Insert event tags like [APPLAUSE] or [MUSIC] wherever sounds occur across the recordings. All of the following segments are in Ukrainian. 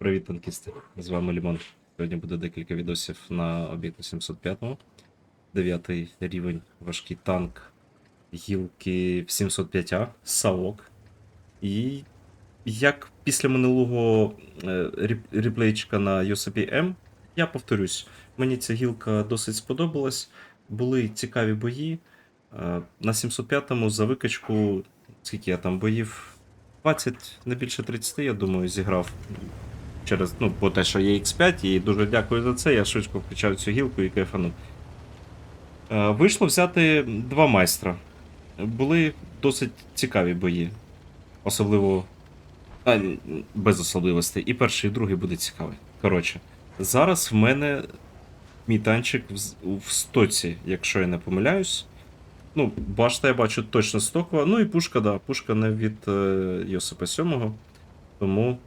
Привіт, танкісти! З вами Лімон. Сьогодні буде декілька відосів на об'єкту 705. Дев'ятий рівень, важкий танк, гілки 705А, САОК. І як після минулого е, реплейчика на USP M, я повторюсь, мені ця гілка досить сподобалась. Були цікаві бої. Е, На 705-му за викачку, скільки я там боїв? 20, не більше 30, я думаю, зіграв через, ну, по те, що є X5, і дуже дякую за це. Я швидко включав цю гілку і кайфанув. Е, Вийшло взяти два майстра. Були досить цікаві бої. Особливо. А, без особливостей. І перший, і другий буде цікавий. Коротше, зараз в мене мій танчик в, в стоці, якщо я не помиляюсь. Ну, башта я бачу точно стокова. Ну і пушка, да. Пушка не від е, Йосипа 7. Тому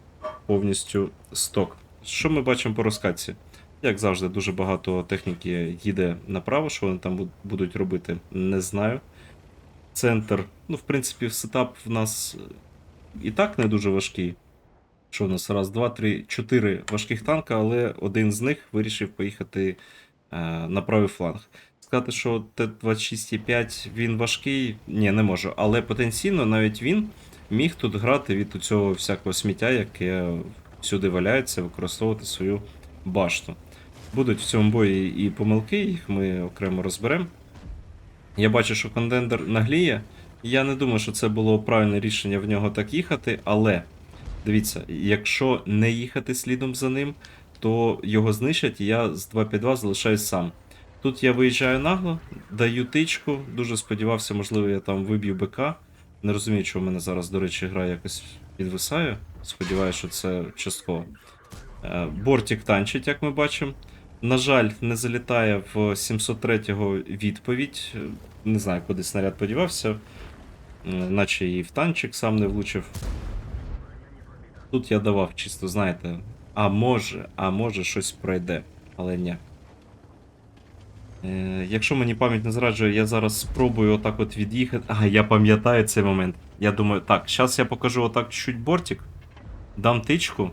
повністю сток. Що ми бачимо по розкатці? Як завжди, дуже багато техніки їде направо, що вони там будуть робити, не знаю. Центр, ну, в принципі, сетап в нас і так не дуже важкий. Що в нас? Раз, два, три, чотири важких танка, але один з них вирішив поїхати е, на правий фланг. Сказати, що Т-26,5 він важкий, ні, не можу. Але потенційно навіть він міг тут грати від цього всякого сміття, яке всюди валяється, використовувати свою башту. Будуть в цьому бої і помилки, їх ми окремо розберемо. Я бачу, що кондендер нагліє. Я не думаю, що це було правильне рішення в нього так їхати, але дивіться, якщо не їхати слідом за ним, то його знищать, і я з 252 залишаюсь сам. Тут я виїжджаю нагло, даю тичку, дуже сподівався, можливо, я там виб'ю БК. Не розумію, чого в мене зараз, до речі, гра якось підвисає. Сподіваюся, що це частково. Е, Бортик танчить, як ми бачимо. На жаль, не залітає в 703-го відповідь. Е, Не знаю, куди снаряд подівався. Е, Наче і в танчик сам не влучив. Тут я давав, чисто, знаєте. А може, а може щось пройде, але ні. Е, якщо мені пам'ять не зраджує, я зараз спробую отак от від'їхати. Ага, я пам'ятаю цей момент. Я думаю, так, зараз я покажу отак чуть бортик. Дам тичку.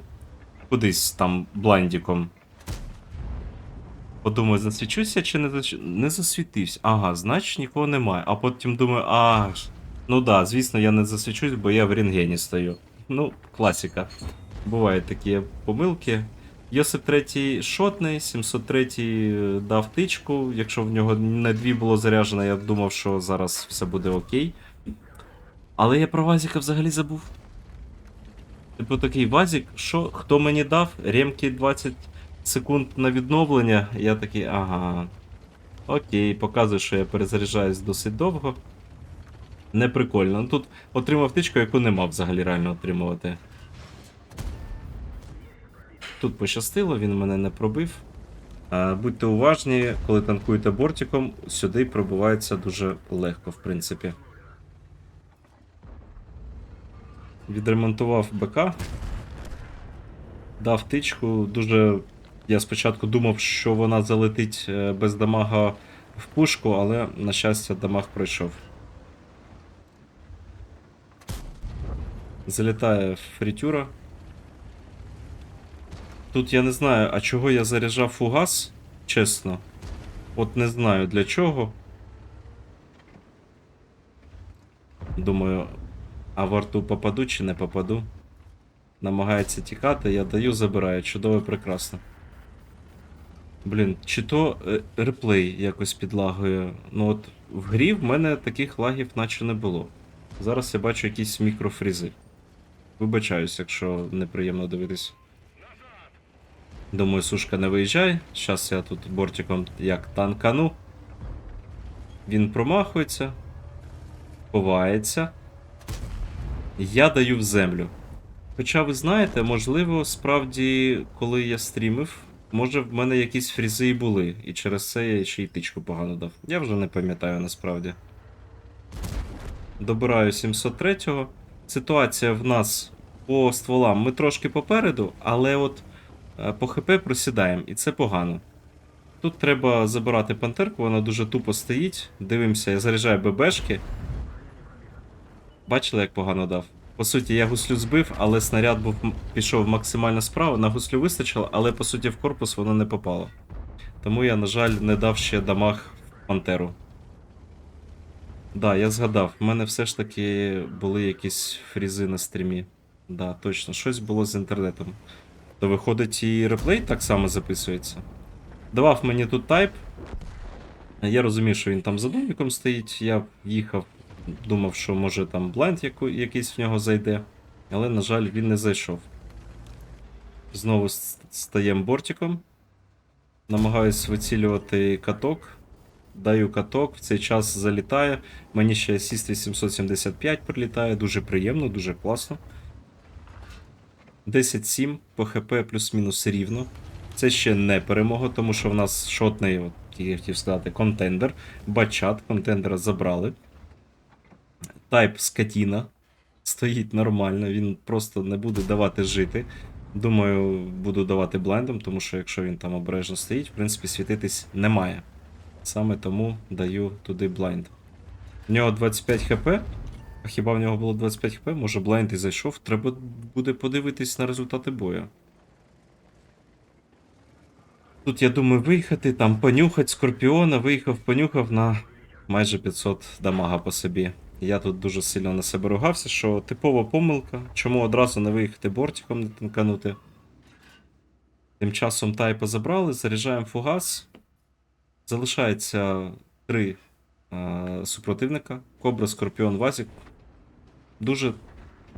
Кудись там блайндіком. Подумаю, засвічуся чи не засвічуся. Не засвітився. Ага, значить нікого немає. А потім думаю, а. Ну да, звісно, я не засвічусь, бо я в рентгені стою. Ну, класика. Бувають такі помилки. Йосип 3 шотний, 703 дав тичку. Якщо в нього не дві було заряджено, я думав, що зараз все буде окей. Але я про Вазіка взагалі забув. Типу такий Вазік, що хто мені дав? Ремки 20 секунд на відновлення. Я такий, ага. Окей, показує, що я перезаряджаюсь досить довго. Не прикольно. Ну тут отримав тичку, яку не мав взагалі реально отримувати. Тут пощастило, він мене не пробив. Будьте уважні, коли танкуєте бортиком, сюди пробувається дуже легко, в принципі. Відремонтував БК. Дав тичку. Дуже. Я спочатку думав, що вона залетить е, без дамага в пушку, але, на щастя, дамаг пройшов. Залітає фрітюра. Тут я не знаю, а чого я заряджав фугас, чесно. От не знаю для чого. Думаю, а в арту попаду чи не попаду. Намагається тікати, я даю, забираю. Чудово прекрасно. Блін, чи то е, реплей якось підлагує. Ну от в грі в мене таких лагів наче не було. Зараз я бачу якісь мікрофрізи. Вибачаюсь, якщо неприємно дивитись. Думаю, сушка не виїжджай. Зараз я тут бортиком як танкану. Він промахується. Ховається. Я даю в землю. Хоча ви знаєте, можливо, справді, коли я стрімив, може в мене якісь фрізи і були, і через це я ще й тичку погано дав. Я вже не пам'ятаю насправді. Добираю 703-го. Ситуація в нас по стволам. Ми трошки попереду, але от по ХП просідаємо, і це погано. Тут треба забирати пантерку, вона дуже тупо стоїть. Дивимося, я заряджаю ББшки. Бачили, як погано дав? По суті, я гуслю збив, але снаряд був пішов максимально справа. На гуслю вистачило, але по суті в корпус воно не попало. Тому я, на жаль, не дав ще дамаг в пантеру. Да, я згадав, в мене все ж таки були якісь фрізи на стрімі. Да, точно, щось було з інтернетом. То виходить і реплей так само записується. Давав мені тут тайп. Я розумів, що він там за домиком стоїть. Я їхав, думав, що може там блайнд якийсь в нього зайде. Але, на жаль, він не зайшов. Знову стаємо бортиком. Намагаюсь вицілювати каток. Даю каток, в цей час залітає. Мені ще асіст 875 прилітає, дуже приємно, дуже класно. 10-7 по ХП плюс-мінус рівно. Це ще не перемога, тому що в нас шотний, от, я хотів сказати, контендер. Бачат, контендера забрали. Тайп скотіна. Стоїть нормально, він просто не буде давати жити. Думаю, буду давати блайндом, тому що якщо він там обережно стоїть, в принципі, світитись немає. Саме тому даю туди блайнд. У нього 25 хп. А хіба в нього було 25 хп? Може блайнд і зайшов. Треба буде подивитись на результати бою. Тут, я думаю, виїхати, там понюхати скорпіона, виїхав, понюхав на майже 500 дамага по собі. Я тут дуже сильно на себе ругався, що типова помилка. Чому одразу не виїхати бортиком, не тинканути? Тим часом тайпа забрали, заряджаємо фугас. Залишається три е, супротивника: Кобра, Скорпіон, Вазік. Дуже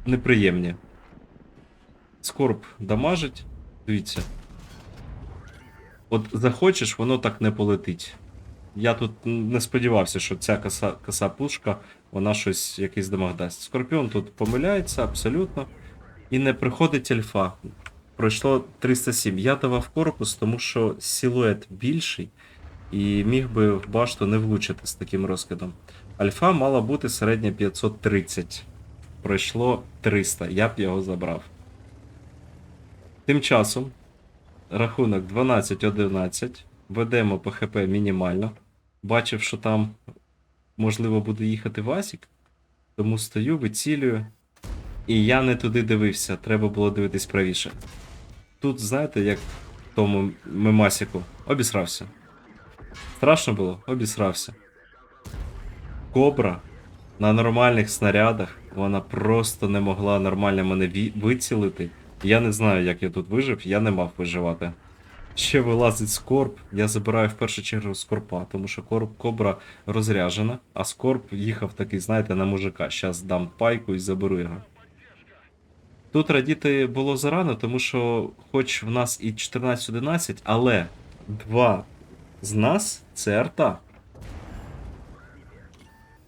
неприємні. Скорб дамажить. Дивіться. От захочеш, воно так не полетить. Я тут не сподівався, що ця коса, коса пушка, вона щось якийсь дамаг дасть. Скорпіон тут помиляється абсолютно. І не приходить альфа. Пройшло 307. Я давав корпус, тому що силует більший. І міг би в башту не влучити з таким розкидом. Альфа мала бути середня 530. Пройшло 300. Я б його забрав. Тим часом рахунок 12-11. Ведемо по ХП мінімально. Бачив, що там можливо буде їхати Васік. Тому стою, вицілюю. І я не туди дивився, треба було дивитись правіше. Тут, знаєте, як в тому мемасіку, обісрався. Страшно було, обісрався. Кобра на нормальних снарядах, вона просто не могла нормально мене вицілити. Я не знаю, як я тут вижив, я не мав виживати. Ще вилазить скорб. Я забираю в першу чергу скорпа, тому що корб, кобра розряжена, а скорб їхав такий, знаєте, на мужика. Щас дам пайку і заберу його. Тут радіти було зарано, тому що, хоч в нас і 14-11, але два з нас це арта.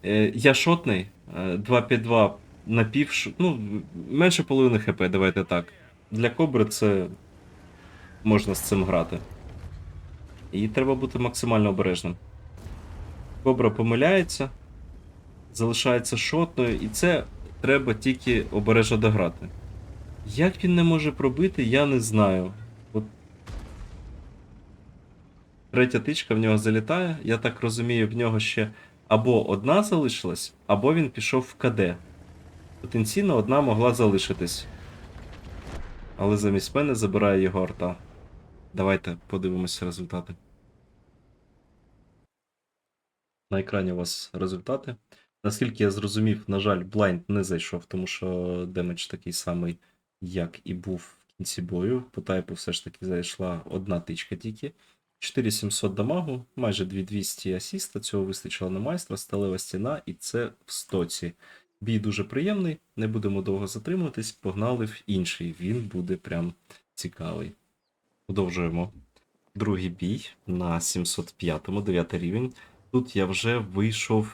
Е, я шотний, 2-5-2 напів, ш- ну, менше половини хп, давайте так. Для кобри це можна з цим грати. І треба бути максимально обережним. Кобра помиляється, залишається шотною, і це треба тільки обережно дограти. Як він не може пробити, я не знаю. От третя тичка в нього залітає. Я так розумію, в нього ще або одна залишилась, або він пішов в КД. Потенційно одна могла залишитись. Але замість мене забирає його арта. Давайте подивимося результати. На екрані у вас результати. Наскільки я зрозумів, на жаль, блайнд не зайшов, тому що демедж такий самий, як і був в кінці бою. По тайпу все ж таки зайшла одна тичка тільки. 4700 дамагу, майже 2200 асіста, цього вистачило на майстра, сталева стіна, і це в стоці. Бій дуже приємний, не будемо довго затримуватись, погнали в інший. Він буде прям цікавий. Продовжуємо. Другий бій на 705-му, 9 рівень. Тут я вже вийшов, е,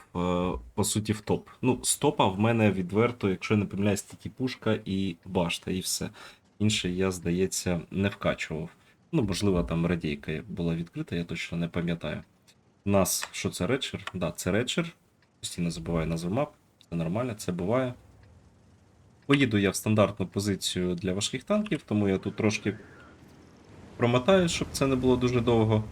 по суті, в топ. Ну, з топа в мене відверто, якщо я не помиляюсь, тільки пушка і башта, і все. Інше я, здається, не вкачував. Ну, можливо, там радійка була відкрита, я точно не пам'ятаю. Нас, що це редшер? Да, це редшер. Постійно забуваю назву мап. Це нормально, це буває. Поїду я в стандартну позицію для важких танків, тому я тут трошки промотаю, щоб це не було дуже довго.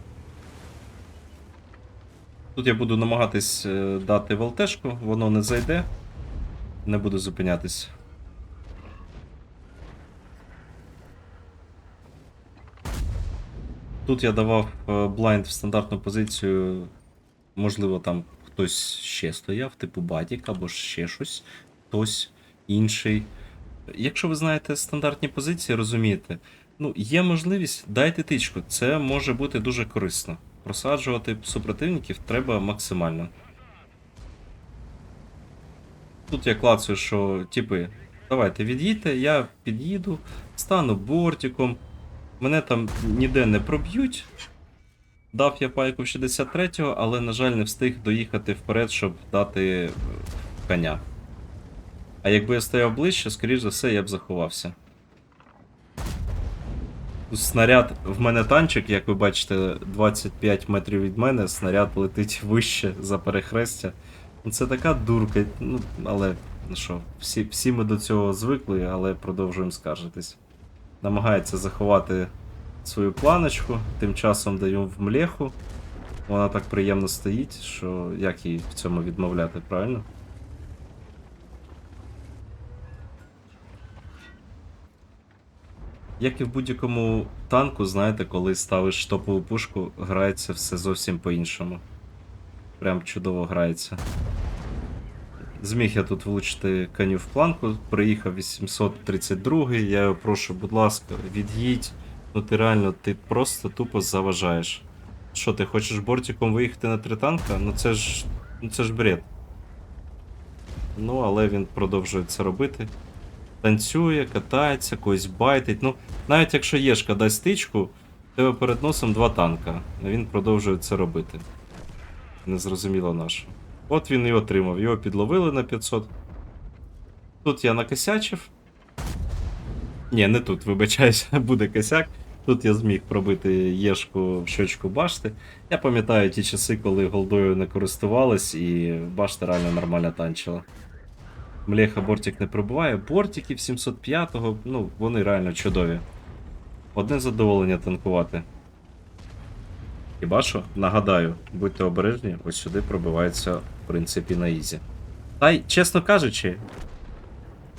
Тут я буду намагатись е, дати волтешку, воно не зайде. Не буду зупинятись. Тут я давав е, блайнд в стандартну позицію. Можливо, там хтось ще стояв, типу Батік або ще щось, хтось інший. Якщо ви знаєте стандартні позиції, розумієте, ну, є можливість, дайте тичку. Це може бути дуже корисно. Просаджувати супротивників треба максимально. Тут я клацаю, що, типи, давайте від'їдьте, я під'їду, стану бортиком, мене там ніде не проб'ють. Дав я пайку в 63-го, але, на жаль, не встиг доїхати вперед, щоб дати е, коня. А якби я стояв ближче, скоріш за все, я б заховався. Снаряд, в мене танчик, як ви бачите, 25 метрів від мене, снаряд летить вище за перехрестя. Ну, Це така дурка, ну, але ну що, всі, всі ми до цього звикли, але продовжуємо скаржитись. Намагається заховати свою планочку, тим часом даю в млеху. Вона так приємно стоїть, що як їй в цьому відмовляти, правильно? Як і в будь-якому танку, знаєте, коли ставиш топову пушку, грається все зовсім по-іншому. Прям чудово грається. Зміг я тут влучити коню в планку, приїхав 832 я його прошу, будь ласка, від'їдь. Ну ти реально, ти просто тупо заважаєш. Що, ти хочеш бортиком виїхати на три танка? Ну це ж. Ну це ж бред. Ну, але він продовжує це робити. Танцює, катається, когось байтить. Ну, навіть якщо Єшка дасть стичку, тебе перед носом два танка. Він продовжує це робити. Незрозуміло на що. От він і отримав. Його підловили на 500. Тут я накосячив. Ні, не тут, вибачаюся, [LAUGHS] буде косяк. Тут я зміг пробити Єшку в щочку башти. Я пам'ятаю ті часи, коли голдою не користувались, і башта реально нормально танчила. Млеха бортик не пробиває. Бортиків 705-го, ну, вони реально чудові. Одне задоволення танкувати. Хіба що, нагадаю, будьте обережні, ось сюди пробивається, в принципі, на ізі. Та й, чесно кажучи,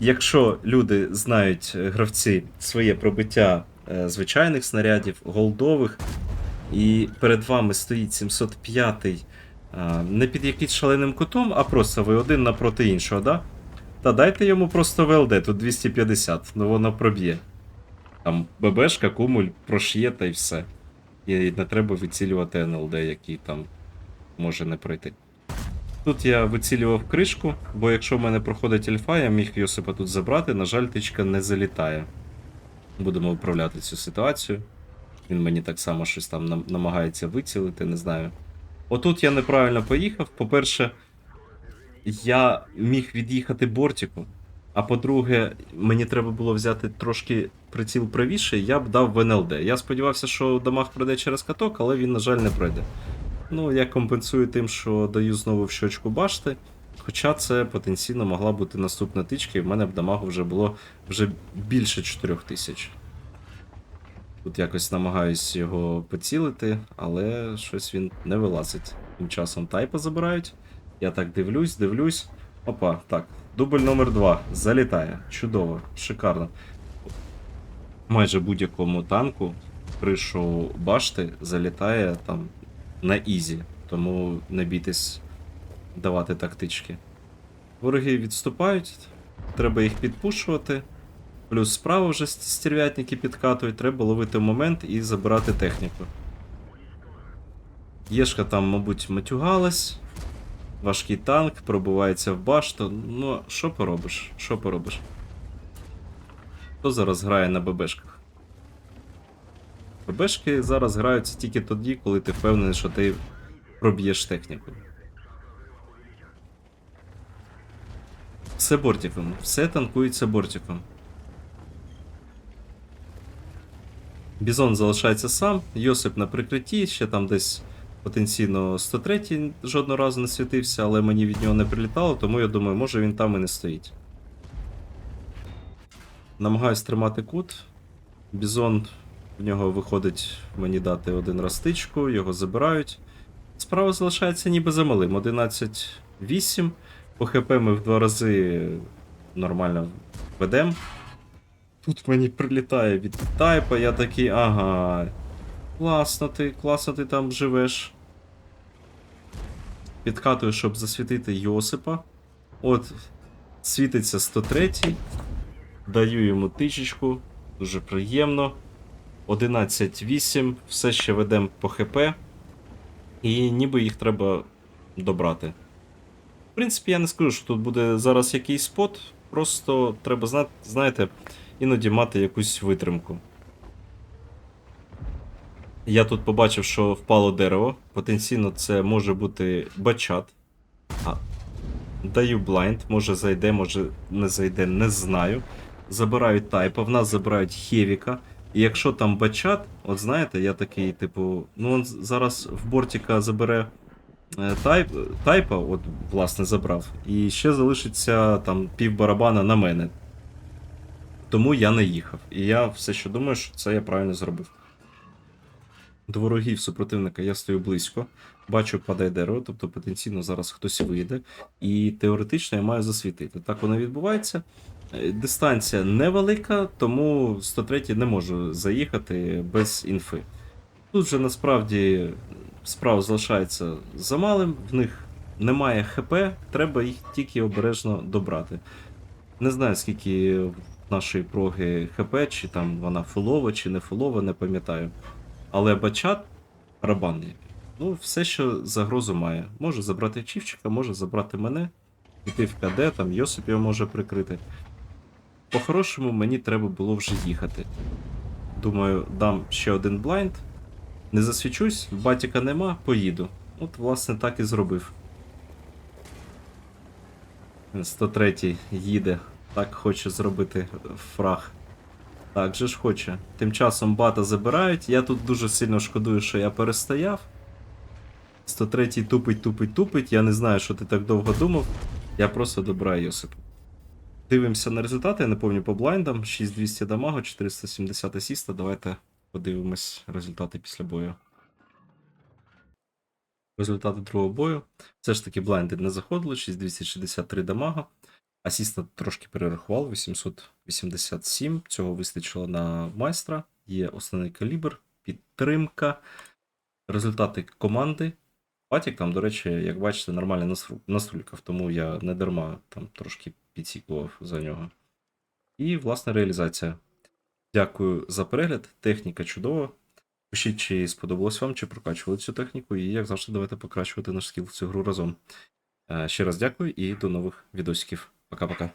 якщо люди знають е, гравці своє пробиття е, звичайних снарядів, голдових, і перед вами стоїть 705-й е, не під якимсь шаленим кутом, а просто ви один напроти іншого, да? Та дайте йому просто ВЛД, тут 250, ну воно проб'є. Там ББшка, кумуль прошє та й все. І не треба вицілювати НЛД, який там може не пройти. Тут я вицілював кришку, бо якщо в мене проходить альфа, я міг Йосипа тут забрати, на жаль, тичка не залітає. Будемо виправляти цю ситуацію. Він мені так само щось там намагається вицілити, не знаю. Отут я неправильно поїхав. По-перше, я міг від'їхати бортику. А по-друге, мені треба було взяти трошки приціл правіше, я б дав в НЛД. Я сподівався, що дамаг пройде через каток, але він, на жаль, не пройде. Ну, я компенсую тим, що даю знову в щочку башти. Хоча це потенційно могла бути наступна тичка, і в мене б дамагу вже було вже більше 4000. Тут якось намагаюсь його поцілити, але щось він не вилазить. Тим часом тайпа забирають. Я так дивлюсь, дивлюсь. Опа, так. Дубль номер 2 залітає. Чудово, шикарно. Майже будь-якому танку кришу башти залітає там на ізі, тому не бійтесь давати тактички. Вороги відступають, треба їх підпушувати. Плюс справа вже стерв'ятники підкатують, треба ловити момент і забирати техніку. Єшка там, мабуть, матюгалась. Важкий танк, пробувається в башту. Ну, що поробиш? Що поробиш? Хто зараз грає на ББшках? ББшки зараз граються тільки тоді, коли ти впевнений, що ти проб'єш техніку. Все бортиком, все танкується бортиком. Бізон залишається сам, Йосип на прикритті, ще там десь потенційно 103 жодного разу не світився, але мені від нього не прилітало, тому я думаю, може він там і не стоїть. Намагаюсь тримати кут. Бізон в нього виходить мені дати один раз стичку, його забирають. Справа залишається ніби за малим. 11-8. По ХП ми в два рази нормально ведемо. Тут мені прилітає від тайпа, я такий, ага. Класно ти, класно ти там живеш. Підкатую, щоб засвітити Йосипа. От, світиться 103. Даю йому тичечку. Дуже приємно. 11-8. Все ще ведемо по ХП. І ніби їх треба добрати. В принципі, я не скажу, що тут буде зараз якийсь спот. Просто треба знаєте, іноді мати якусь витримку. Я тут побачив, що впало дерево. Потенційно це може бути бачат. А, даю блайнд, може зайде, може не зайде, не знаю. Забирають тайпа, в нас забирають хевіка. І якщо там бачат, от знаєте, я такий, типу, ну он зараз в бортіка забере е, тайп, тайпа, от, власне, забрав. І ще залишиться там пів барабана на мене. Тому я не їхав. І я все ще думаю, що це я правильно зробив. До ворогів супротивника я стою близько, бачу, падає дерево, тобто потенційно зараз хтось вийде, і теоретично я маю засвітити. Так воно відбувається. Е, Дистанція невелика, тому 103 не можу заїхати без інфи. Тут же насправді справа залишається замалим, в них немає ХП, треба їх тільки обережно добрати. Не знаю, скільки в нашої проги ХП, чи там вона фулова, чи не фулова, не пам'ятаю. Але бачат рабанний. Ну, все, що загрозу має. Може забрати Чівчика, може забрати мене, піти в КД, там Йосип його може прикрити. По-хорошому мені треба було вже їхати. Думаю, дам ще один блайнд. Не засвічусь, батіка нема, поїду. От, власне, так і зробив. 103 їде. Так хоче зробити фраг. Так же ж хоче. Тим часом бата забирають. Я тут дуже сильно шкодую, що я перестояв. 103 й тупить, тупить, тупить. Я не знаю, що ти так довго думав. Я просто добираю Йосипа. Дивимося на результати, я пам'ятаю по блайндам. 6200 дамагу, 470 асіста. Давайте подивимось результати після бою. Результати другого бою. Все ж таки блайнди не заходили, 6263 дамага. Асіста трошки перерахував, 887. Цього вистачило на майстра. Є основний калібр, підтримка, результати команди. Патік там, до речі, як бачите, нормально насру- наструлькав, тому я не дарма там трошки підсікував за нього. І, власне, реалізація. Дякую за перегляд. Техніка чудова. Пишіть, чи сподобалось вам, чи прокачували цю техніку, і як завжди, давайте покращувати наш скіл в цю гру разом. Е, Ще раз дякую і до нових відосиків. Пока-пока.